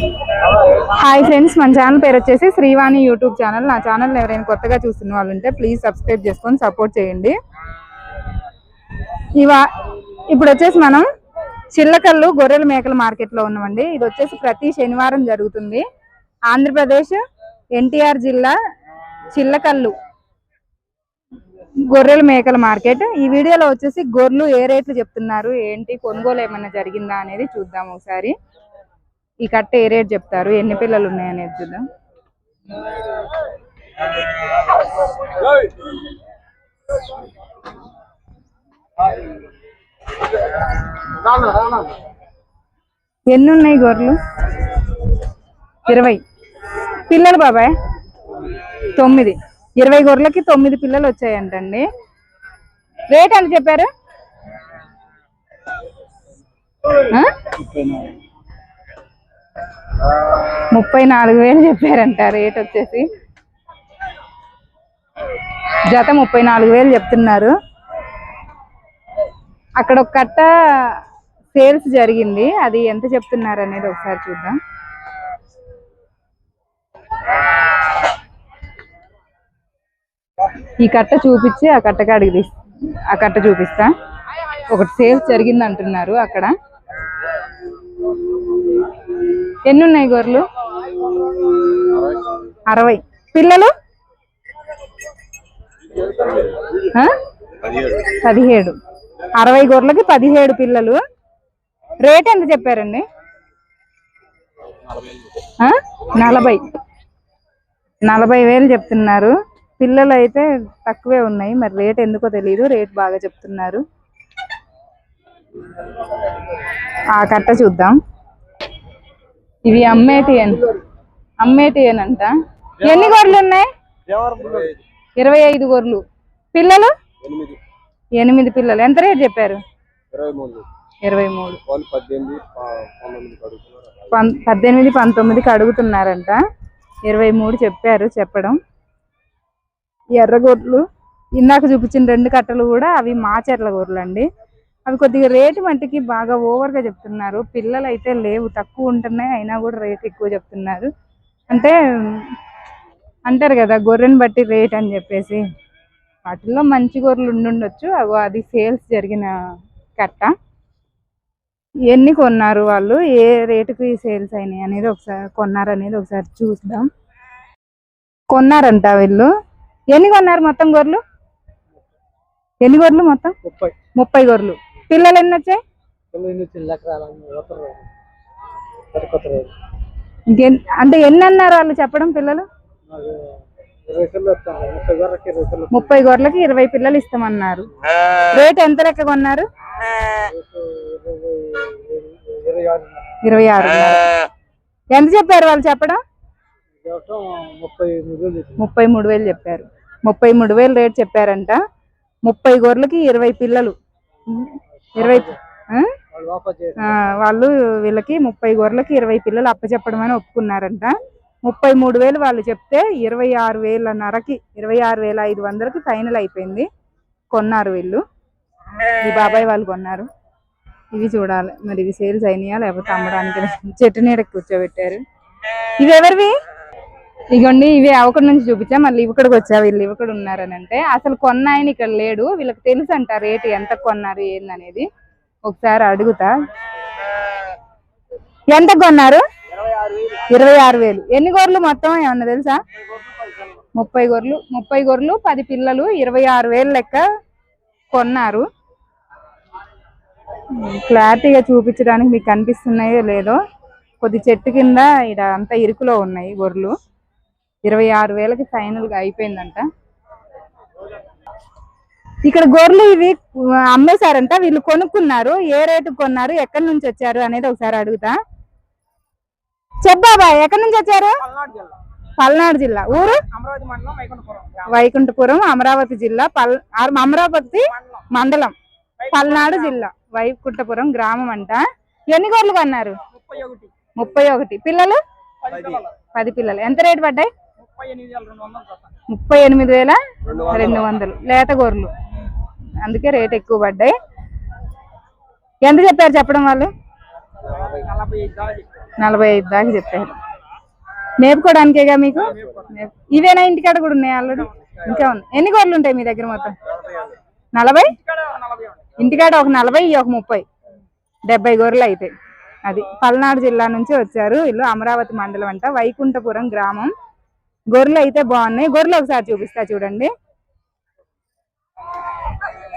Hi friends మన channel పేరు వచ్చేసి శ్రీవాణి యూట్యూబ్ ఛానల్. నా ఛానల్ ఎవరైనా కొత్తగా చూస్తున్న వాళ్ళు ఉంటే ప్లీజ్ సబ్స్క్రైబ్ చేసుకొని సపోర్ట్ చేయండి. ఇవా ఇప్పుడు వచ్చేసి మనం చిల్లకల్లు గొర్రెల మేకల మార్కెట్లో ఉన్నామండి. ఇది వచ్చేసి ప్రతి శనివారం జరుగుతుంది. ఆంధ్రప్రదేశ్ ఎన్టీఆర్ జిల్లా చిల్లకల్లు గొర్రెల మేకల మార్కెట్. ఈ వీడియోలో వచ్చేసి గొర్రెలు ఏ రేట్లు చెప్తున్నారు? ఏంటి? కొనుగోలు ఏమైనా జరిగిందా అనేది చూద్దాం ఒకసారి. ఈ కట్ట ఏ రేట్ చెప్తారు? ఎన్ని పిల్లలు ఉన్నాయి చూద్దాం. ఎన్ని ఉన్నాయి గొర్రెలు? ఇరవై. పిల్లలు బాబాయ్? తొమ్మిది. ఇరవై గొర్రెలకి తొమ్మిది పిల్లలు వచ్చాయంటండి. రేట్ ఎంత చెప్పారు? ఆ? ముప్పై నాలుగు వేలు చెప్పారంట రేట్ వచ్చేసి. జత ముప్పై నాలుగు వేలు చెప్తున్నారు. అక్కడ ఒక కట్ట సేల్స్ జరిగింది అది ఎంత చెప్తున్నారు అనేది ఒకసారి చూద్దాం. ఈ కట్ట చూపించి ఆ కట్ట అడిగి ఆ కట్ట చూపిస్తా. ఒకటి సేల్స్ జరిగింది అంటున్నారు అక్కడ. ఎన్ని ఉన్నాయి గొర్రెలు? అరవై. పిల్లలు? పదిహేడు. అరవై గొర్రెలకి పదిహేడు పిల్లలు. రేట్ ఎంత చెప్పారండి? నలభై. నలభై వేలు చెప్తున్నారు. పిల్లలు అయితే తక్కువే ఉన్నాయి. మరి రేట్ ఎందుకో తెలియదు రేట్ బాగా చెప్తున్నారు. ఆ కట్ట చూద్దాం. ఇవి అమ్మేటి అండి అంట ఎన్ని గొర్రెలు ఉన్నాయి? ఇరవై ఐదు గొర్రెలు. పిల్లలు? ఎనిమిది. పిల్లలు. ఎంత రేట్ చెప్పారు? ఇరవై మూడు. పద్దెనిమిది పంతొమ్మిదికి అడుగుతున్నారంట ఇరవై మూడు చెప్పారు చెప్పడం. ఎర్రగొర్రెలు ఇందాక చూపించిన రెండు కట్టలు కూడా అవి మాచెర్ల గొర్రెలు అండి అవి కొద్దిగా రేటు మట్టికి బాగా ఓవర్గా చెప్తున్నారు. పిల్లలు అయితే లేవు తక్కువ ఉంటున్నాయి అయినా కూడా రేట్ ఎక్కువ చెప్తున్నారు. అంటే అంటారు కదా గొర్రెని బట్టి రేట్ అని చెప్పేసి. వాటిల్లో మంచి గొర్రెలు ఉండుండొచ్చు. అగో అది సేల్స్ జరిగిన కట్ట. ఎన్ని కొన్నారు వాళ్ళు? ఏ రేటుకి సేల్స్ అయినాయి అనేది ఒకసారి కొన్నారు అనేది ఒకసారి చూద్దాం. కొన్నారంట వీళ్ళు. ఎన్ని కొన్నారు మొత్తం గొర్రెలు? ఎన్ని గొర్రెలు మొత్తం? ముప్పై. ముప్పై గొర్రెలు. పిల్లలు ఎన్ని వచ్చాయి? అంటే ఎన్ని అన్నారు వాళ్ళు చెప్పడం పిల్లలు? ముప్పై వరకు ఇరవై పిల్లలు ముప్పై గొర్రెలకి ఇరవై పిల్లలు ఇస్తామన్నారు. రేట్ ఎంత లెక్క కొన్నారు? ఇరవై ఆరు ఎంత చెప్పారు వాళ్ళు చెప్పడం? ముప్పై మూడు వేలు చెప్పారు. ముప్పై మూడు వేలు రేట్ చెప్పారంట. ముప్పై గొర్రెలకి ఇరవై పిల్లలు. ఇరవై? వాళ్ళు వీళ్ళకి ముప్పై గొర్రెలకి ఇరవై పిల్లలు అప్పచెప్పడం అని ఒప్పుకున్నారంట. ముప్పై మూడు వేలు వాళ్ళు చెప్తే ఇరవై ఆరు వేలన్నరకి ఇరవై ఆరు వేల ఐదు వందలకి ఫైనల్ అయిపోయింది. కొన్నారు వీళ్ళు. ఈ బాబాయ్ వాళ్ళు కొన్నారు. ఇవి చూడాలి. మరి ఇవి సేల్స్ అయినాయా లేకపోతే అమ్మడానికి చెట్టు నీడకి కూర్చోబెట్టారు. ఇవి ఎవరివి? ఇగోండి ఇవి అవకడ నుంచి చూపించా. మళ్ళీ ఇక్కడికి వచ్చా వీళ్ళు ఇక్కడ ఉన్నారని అంటే అసలు కొన్న ఆయన ఇక్కడ లేడు. వీళ్ళకి తెలుసు అంట రేటు ఎంత కొన్నారు ఏందనేది. ఒకసారి అడుగుతా. ఎంత కొన్నారు? ఇరవై ఆరు వేలు. ఎన్ని గొర్రెలు మొత్తం ఏమన్నా తెలుసా? ముప్పై గొర్రెలు. ముప్పై గొర్రెలు పది పిల్లలు ఇరవై ఆరు వేలు లెక్క కొన్నారు. క్లారిటీగా చూపించడానికి మీకు కనిపిస్తున్నాయో లేదో కొద్ది చెట్టు కింద ఇక్కడ అంతా ఇరుకులో ఉన్నాయి గొర్రెలు. ఇరవై ఆరు వేలకి ఫైనల్గా అయిపోయిందంట. ఇక్కడ గొర్రెలు ఇవి అమ్మేశారంట. వీళ్ళు కొనుక్కున్నారు. ఏ రేటుకు కొన్నారు? ఎక్కడి నుంచి వచ్చారు అనేది ఒకసారి అడుగుతా. చెప్పాబా ఎక్కడి నుంచి వచ్చారు? పల్నాడు జిల్లా. ఊరు? అమరావతి మండలం వైకుంఠపురం వైకుంఠపురం అమరావతి జిల్లా. పల్ అమరావతి మండలం. పల్నాడు జిల్లా. వైకుంఠపురం గ్రామం అంట. ఎన్ని గొర్రెలు కొన్నారు? ముప్పై ఒకటి. పిల్లలు? పది పిల్లలు. ఎంత రేటు పడ్డాయి? ముప్పై ఎనిమిది వేల రెండు వందలు వస్తాయి ముప్పై ఎనిమిది వేల రెండు వందలు. లేత గొర్రెలు. అందుకే రేట్ ఎక్కువ పడ్డాయి. ఎంత చెప్పారు చెప్పడం వాళ్ళు? నలభై ఐదు దాకా చెప్పారు. మేపుకోవడానికేగా మీకు? ఇవేనా ఇంటికాడ కూడా ఉన్నాయి ఆల్రెడీ? ఇంకా ఉంది. ఎన్ని గొర్రెలు ఉంటాయి మీ దగ్గర మొత్తం? నలభై? ఇంటికాడ ఒక నలభై ఒక ముప్పై. డెబ్బై గొర్రెలు అయితే. అది పల్నాడు జిల్లా నుంచి వచ్చారు వీళ్ళు అమరావతి మండలం అంట వైకుంఠపురం గ్రామం. గొర్రెలు అయితే బాగున్నాయి. గొర్రెలు ఒకసారి చూపిస్తా చూడండి.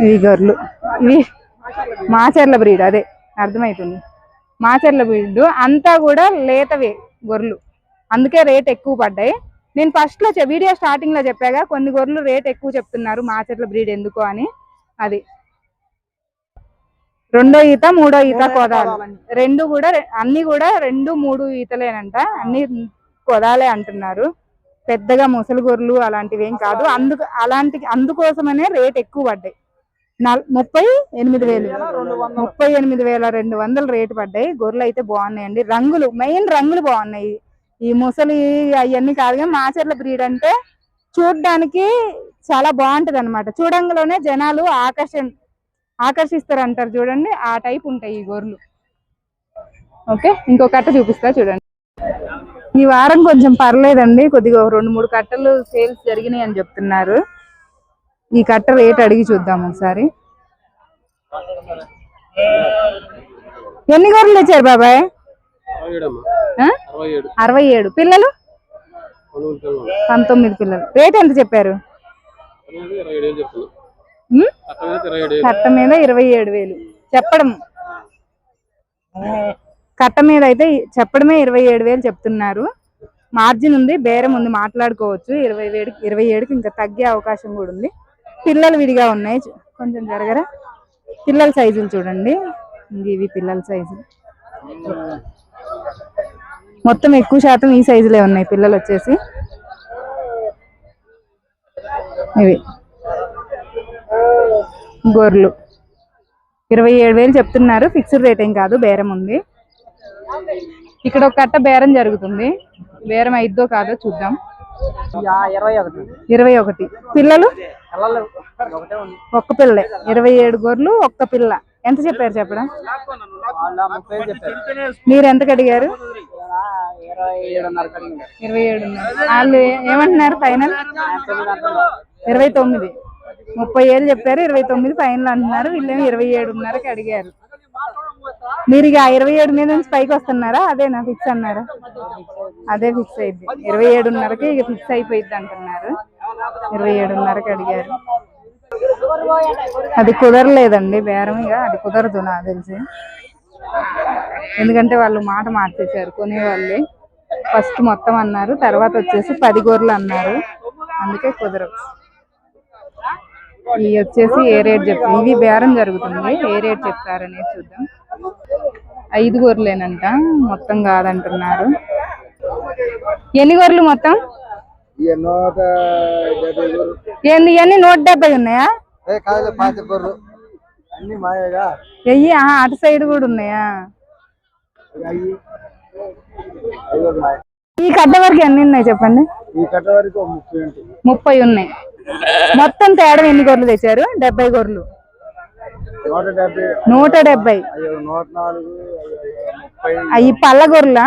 ఇవి గొర్రెలు ఇవి మాచర్ల బ్రీడ్ అదే అర్థమవుతుంది మాచర్ల బ్రీడ్ అంతా కూడా లేతవే గొర్రెలు. అందుకే రేట్ ఎక్కువ పడ్డాయి. నేను ఫస్ట్లో చె- వీడియో స్టార్టింగ్లో చెప్పాగా కొన్ని గొర్రెలు రేట్ ఎక్కువ చెప్తున్నారు మాచర్ల బ్రీడ్ ఎందుకు అని. అది. రెండో ఈత మూడో ఈత కోదాలు. రెండు కూడా అన్ని కూడా రెండు మూడు ఈతలేనంట. అన్ని కొదాలే అంటున్నారు. పెద్దగా ముసలి గొర్రెలు అలాంటివి ఏం కాదు అందుకు అలాంటి అందుకోసమనే రేట్ ఎక్కువ పడ్డాయి. ముప్పై ఎనిమిది వేలు. ముప్పై ఎనిమిది వేల రెండు వందలు రేటు పడ్డాయి. గొర్రెలు అయితే బాగున్నాయండి. రంగులు మెయిన్ రంగులు బాగున్నాయి. ఈ ముసలి అవన్నీ కాదు కానీ మాచర్ల బ్రీడ్ అంటే చూడడానికి చాలా బాగుంటది అనమాట చూడంగానే జనాలు ఆకర్షణ ఆకర్షిస్తారు అంటారు చూడండి. ఆ టైప్ ఉంటాయి ఈ గొర్రెలు. ఓకే ఇంకో కట్ట చూపిస్తా చూడండి. ఈ వారం కొంచెం పర్లేదండి. కొద్దిగా రెండు మూడు కట్టలు సేల్స్ జరిగినాయి అని చెప్తున్నారు. ఈ కట్ట రేట్ అడిగి చూద్దాం ఒకసారి. ఎన్ని గొర్రెలు తెచ్చారు బాబాయ్? అరవై ఆ? అరవై ఏడు. పిల్లలు? పంతొమ్మిది పిల్లలు. రేట్ ఎంత చెప్పారు? కట్ట మీద ఇరవై ఏడు వేలు. చెప్పడం. కట్ట మీద అయితే చెప్పడమే ఇరవై ఏడు వేలు చెప్తున్నారు. మార్జిన్ ఉంది బేరం ఉంది మాట్లాడుకోవచ్చు. ఇరవై వేడు ఇరవై ఏడుకి ఇంకా తగ్గే అవకాశం కూడా ఉంది. పిల్లలు విడిగా ఉన్నాయి. కొంచెం జరగరా? పిల్లల సైజులు చూడండి. ఇవి పిల్లల సైజులు. మొత్తం ఎక్కువ శాతం ఈ సైజులే ఉన్నాయి పిల్లలు వచ్చేసి. ఇవి. గొర్రెలు. ఇరవై ఏడు వేలు చెప్తున్నారు. ఫిక్స్డ్ రేట్ ఏం కాదు బేరం ఉంది. ఇక్కడ ఒక కట్ట బేరం జరుగుతుంది. బేరం అయిద్దో కాదో చూద్దాం. ఇరవై ఒకటి. పిల్లలు? ఒక్క పిల్లే ఇరవై ఏడు గొర్రెలు ఒక్క పిల్ల. ఎంత చెప్పారు చెప్పడం? మీరు ఎంతకు అడిగారు ఇరవై ఏడు వాళ్ళు ఏమంటున్నారు ఫైనల్? ఇరవై తొమ్మిది. ముప్పై ఏళ్ళు చెప్పారు ఇరవై తొమ్మిది ఫైనల్ అంటున్నారు. వీళ్ళేమో ఇరవై ఏడున్నరకి అడిగారు మీరు ఇక ఆ ఇరవై ఏడు మీద నుంచి పైకి వస్తున్నారా? అదేనా ఫిక్స్ అన్నారా? అదే ఫిక్స్ అయింది ఇరవై ఏడున్నరకి ఇక ఫిక్స్ అయిపోయింది అంటున్నారు. ఇరవై ఏడున్నరకి అడిగారు. అది కుదరలేదండి బేరం ఇక అది కుదరదు నాకు తెలిసి. ఎందుకంటే వాళ్ళు మాట మార్చేశారు కొనేవాళ్ళే. ఫస్ట్ మొత్తం అన్నారు తర్వాత వచ్చేసి పది గొర్రెలు అన్నారు. అందుకే కుదరదు. ఇవి వచ్చేసి ఏ రేట్ చెప్తారు ఇవి బేరం జరుగుతుంది. ఏ రేట్ చెప్తారనేది చూద్దాం. ఐదు గొర్రెలేనంట మొత్తం కాదంటున్నారు. ఎన్ని గొర్రెలు మొత్తం? ఏంది ఇవన్నీ నూట డెబ్బై ఉన్నాయా? ఎయ్యి అటు సైడ్ కూడా ఉన్నాయా? ఈ కట్ట వరకు ఎన్ని ఉన్నాయి చెప్పండి? ఈ కట్ట వరకు ముప్పై ఉన్నాయి. మొత్తం తేడా ఎన్ని గొర్రెలు తెచ్చారు? డెబ్బై గొర్రెలు. నూట డెబ్బై. అవి పళ్ళ గొర్రెలా?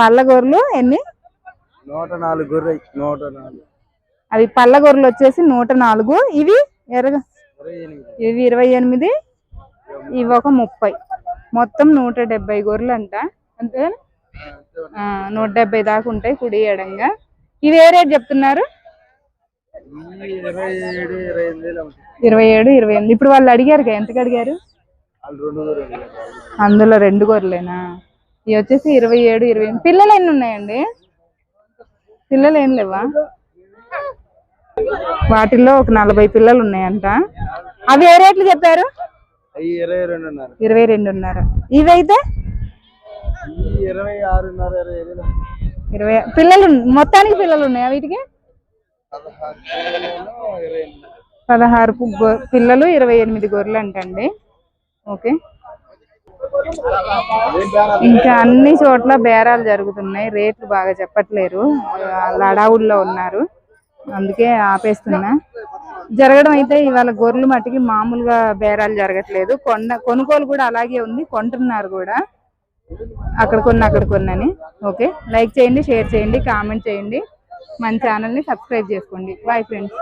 పళ్ళ గొర్రెలు ఎన్ని? నూట నాలుగు గొర్రె నూట నాలుగు. అవి పళ్ళ గొర్రెలు వచ్చేసి నూట నాలుగు. ఇవి ఎరగ ఇవి ఇరవై ఎనిమిది ఇవి ఒక ముప్పై. మొత్తం నూట డెబ్బై గొర్రెలు అంట అంతే నూట డెబ్బై దాకా ఉంటాయి కుడి ఎడంగా ఇవి ఏ రేట్ చెప్తున్నారు? ఇరవై ఏడు ఇరవై ఎనిమిది ఇప్పుడు వాళ్ళు అడిగారు కదా, ఎంతకు అడిగారు. అందులో రెండు గొర్రెలేనా? ఇవి వచ్చేసి ఇరవై ఏడు ఇరవై ఎనిమిది. పిల్లలు ఎన్ని ఉన్నాయండి? పిల్లలు ఏం లేవా? వాటిల్లో ఒక నలభై పిల్లలు ఉన్నాయంట అవి ఏ రేట్లు చెప్పారు? ఇరవై రెండున్నర. ఇరవై రెండున్నర? ఇవైతే? ఇరవై పిల్లలు మొత్తానికి పిల్లలు ఉన్నాయా వీటికి పదహారు పిల్లలు ఇరవై ఎనిమిది గొర్రెలు అంటండి. ఓకే. ఇంకా అన్ని చోట్ల బేరాలు జరుగుతున్నాయి. రేట్లు బాగా చెప్పట్లేరు. లడావుల్లో ఉన్నారు. అందుకే ఆపేస్తున్నా. జరగడం అయితే ఇవాళ గొర్రెలు మట్టికి మామూలుగా బేరాలు జరగట్లేదు. కొన్న కొనుగోలు కూడా అలాగే ఉంది. కొంటున్నారు కూడా. అక్కడ కొన్ని అక్కడ కొన్నని. ఓకే. లైక్ చేయండి షేర్ చేయండి కామెంట్ చేయండి. మన ఛానల్ని సబ్స్క్రైబ్ చేసుకోండి. Bye friends